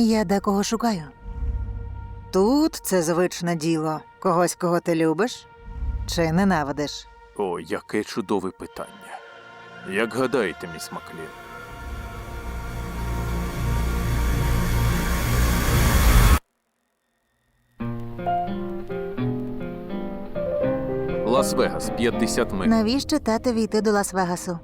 Я декого шукаю. Тут це звичне діло. Когось, кого ти любиш чи ненавидиш. О, яке чудове питання. Як гадаєте, міс Маклін? Лас-Вегас, 50 миль. Навіщо татові йти до Лас-Вегасу?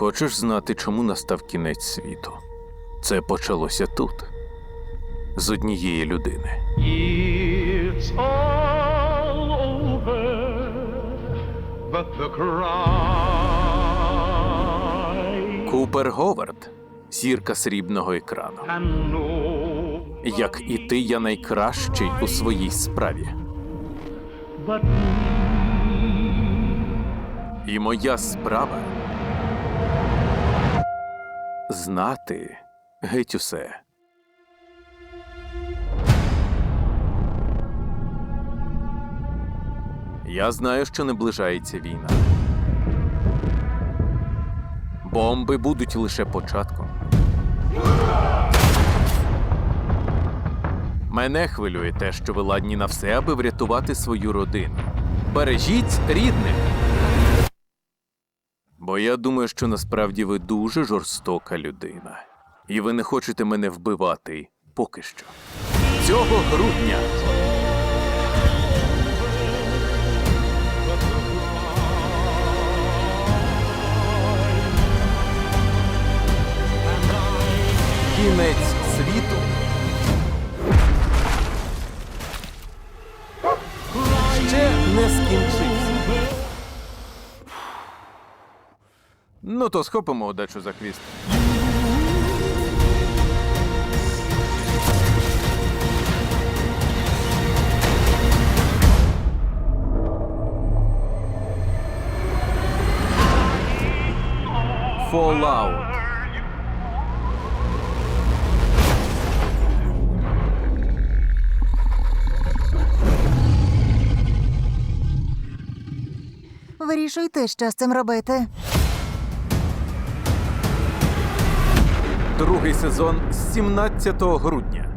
Хочеш знати, чому настав кінець світу? Це почалося тут, з однієї людини. It's all over, but the cry Купер Говард, зірка срібного екрану. no Як і ти, я найкращий у своїй справі. but І моя справа знати геть усе. Я знаю, що наближається війна. Бомби будуть лише початком. Мене хвилює те, що ви ладні на все, аби врятувати свою родину. Бережіть рідних. Бо я думаю, що насправді ви дуже жорстока людина. І ви не хочете мене вбивати поки що. Цього грудня. Кінець світу. Ще не скінчився. Ну, то схопимо удачу за хвіст. Fallout. Вирішуй ти, що з цим робити. Другий сезон з 17 грудня.